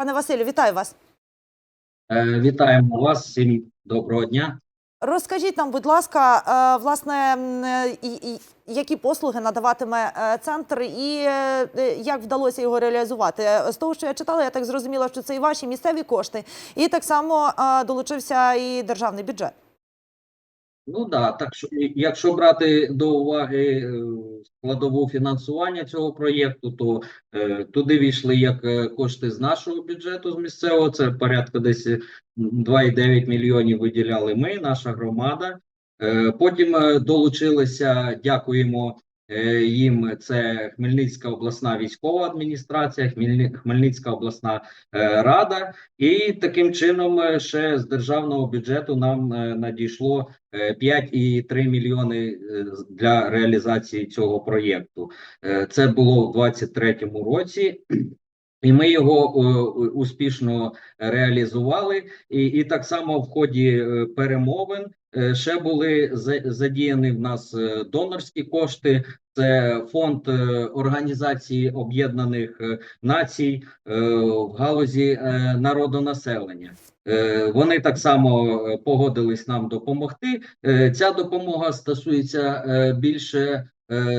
Пане Василю, вітаю вас. Е, Вітаємо вас, всім доброго дня. Розкажіть нам, будь ласка, е, власне, е, які послуги надаватиме центр, і як вдалося його реалізувати? З того, що я читала, я так зрозуміла, що це і ваші місцеві кошти, і так само е, долучився і державний бюджет. Ну да, так що якщо брати до уваги складову фінансування цього проєкту, то е, туди війшли як е, кошти з нашого бюджету з місцевого, це порядка десь е, 2,9 мільйонів виділяли ми, наша громада. Е, потім е, долучилися, дякуємо їм. Це Хмельницька обласна військова адміністрація, Хмельницька обласна е, рада. І таким чином е, ще з державного бюджету нам е, надійшло е, 5,3 мільйони е, для реалізації цього проєкту. Е, Це було в 2023 році. І ми його е, успішно реалізували, і, і так само в ході е, перемовин е, ще були задіяні в нас е, донорські кошти. Це фонд е, Організації Об'єднаних е, Націй е, в галузі е, народонаселення. Е, Вони так само е, погодились нам допомогти. Е, Ця допомога стосується е, більше е,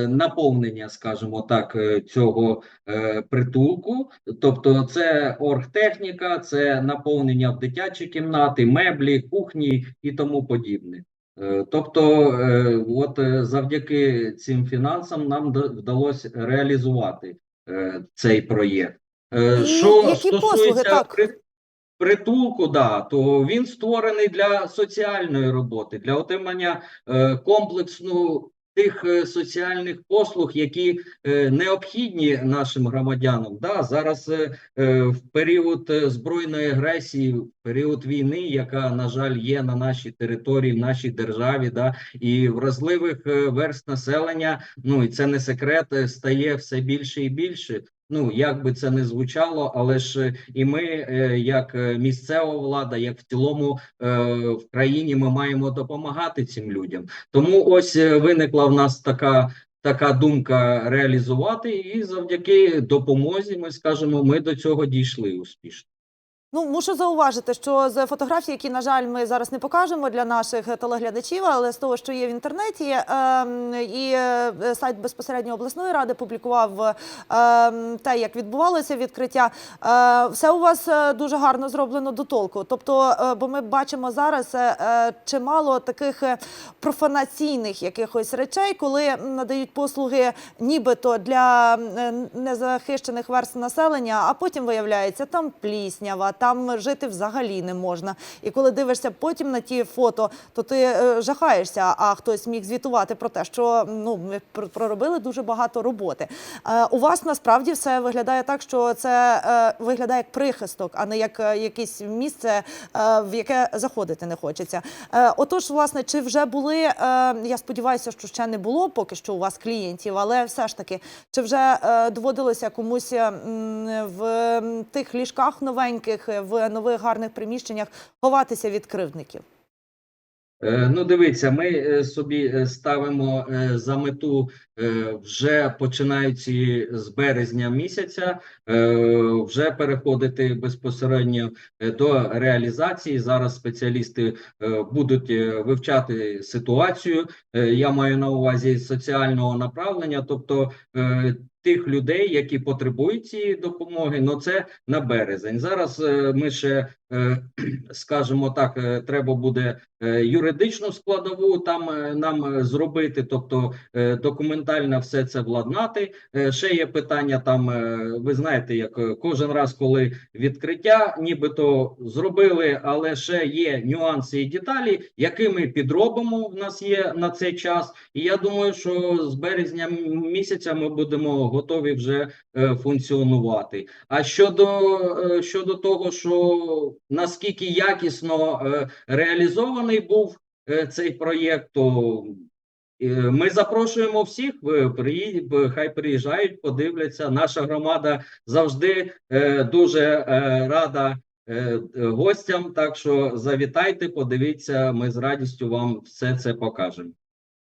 наповнення, скажімо так, е, цього е, притулку. Тобто, це оргтехніка, це наповнення в дитячі кімнати, меблі, кухні і тому подібне. Е, Тобто, е, от е, завдяки цим фінансам нам вдалося реалізувати е, цей проєкт. Е, І Що які послуги, стосується так? притулку, да, то він створений для соціальної роботи, для отримання е, комплексну тих е, соціальних послуг, які е, необхідні нашим громадянам. Да, зараз е, в період збройної агресії, в період війни, яка на жаль є на нашій території, в нашій державі, да, і вразливих верст населення. Ну і це не секрет, стає все більше і більше. Ну, як би це не звучало, але ж е, і ми, е, як е, місцева влада, як в цілому в країні, ми маємо допомагати цим людям. Тому ось виникла в нас така. Така думка реалізувати, і завдяки допомозі, ми скажемо, ми до цього дійшли успішно. Ну, мушу зауважити, що з фотографій, які, на жаль, ми зараз не покажемо для наших телеглядачів, але з того, що є в інтернеті, ем, і е, сайт безпосередньо обласної ради публікував ем, те, як відбувалося відкриття. Е, все у вас е, дуже гарно зроблено до толку. Тобто, е, бо ми бачимо зараз е, е, чимало таких е, профанаційних якихось речей, коли надають послуги нібито для е, незахищених верств населення, а потім виявляється, там пліснява, там жити взагалі не можна. І коли дивишся потім на ті фото, то ти е, жахаєшся. А хтось міг звітувати про те, що ну ми проробили дуже багато роботи. Е, у вас насправді все виглядає так, що це е, виглядає як прихисток, а не як якесь місце, в яке заходити не хочеться. Отож, власне, чи вже були? я сподіваюся, що ще не було поки що у вас клієнтів, але все ж таки, чи вже доводилося комусь в тих ліжках новеньких, е, в нових гарних приміщеннях ховатися від кривдників? Е, Ну, дивіться, ми е, собі ставимо за мету вже починаючи з березня місяця, вже переходити безпосередньо до реалізації. Зараз спеціалісти будуть вивчати ситуацію. Я маю на увазі соціального направлення, тобто тих людей, які потребують цієї допомоги. Ну це на березень. Зараз е, ми ще е, скажімо так, е, треба буде юридичну складову там нам зробити, тобто документально все це владнати. Ще є питання там. Ви знаєте, як кожен раз, коли відкриття, нібито зробили, але ще є нюанси і деталі, які ми підробимо. В нас є на цей час. І я думаю, що з березня місяця ми будемо готові вже е, функціонувати. А щодо, е, щодо того, що наскільки якісно е, реалізований був цей проєкт, то ми запрошуємо всіх. хай приїжджають, подивляться. Наша громада завжди дуже рада. Гостям, так що завітайте, подивіться, ми з радістю вам все це покажемо.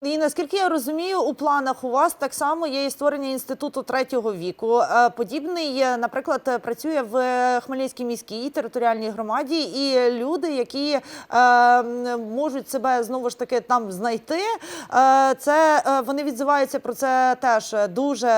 І наскільки я розумію, у планах у вас так само є і створення інституту третього віку. Е, Подібний, е, наприклад, е, працює в Хмельницькій міській територіальній громаді, і люди, які е, можуть себе знову ж таки там знайти, е, це вони відзиваються про це теж дуже,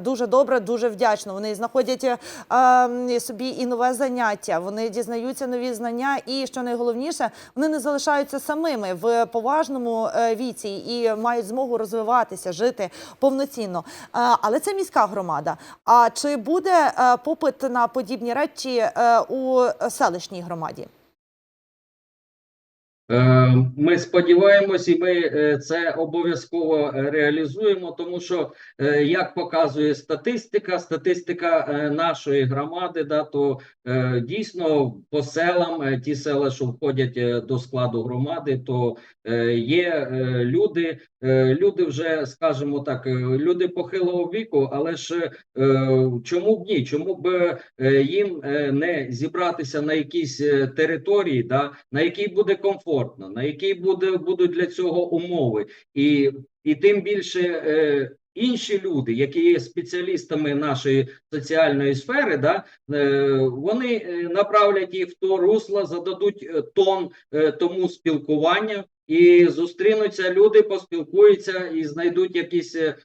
дуже добре, дуже вдячно. Вони знаходять е, собі і нове заняття, вони дізнаються нові знання, і що найголовніше, вони не залишаються самими в поважному віці і мають змогу розвиватися, жити повноцінно. Е, Але це міська громада. А чи буде е, попит на подібні речі е, у селищній громаді? Е, Ми сподіваємось, і ми е, це обов'язково реалізуємо, тому що е, як показує статистика, статистика нашої громади, да, то дійсно по селам, ті села, що входять до складу громади, то є люди, люди вже, скажімо так, люди похилого віку, але ж чому б ні? Чому б їм не зібратися на якійсь території, да, на якій буде комфортно, на якій буде будуть для цього умови, і, і тим більше е, інші люди, які є спеціалістами нашої соціальної сфери, да, е, вони е, направлять їх в то русло, зададуть е, тон е, тому спілкуванню. І зустрінуться люди, поспілкуються і знайдуть якісь е,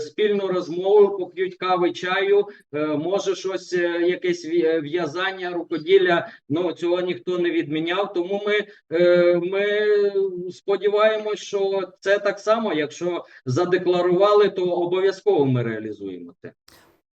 спільну розмову, поп'ють кави, чаю, е, може щось, е, якесь в'я- в'язання, рукоділля. Ну цього ніхто не відміняв. Тому ми, е, ми сподіваємось, що це так само. Якщо задекларували, то обов'язково ми реалізуємо це.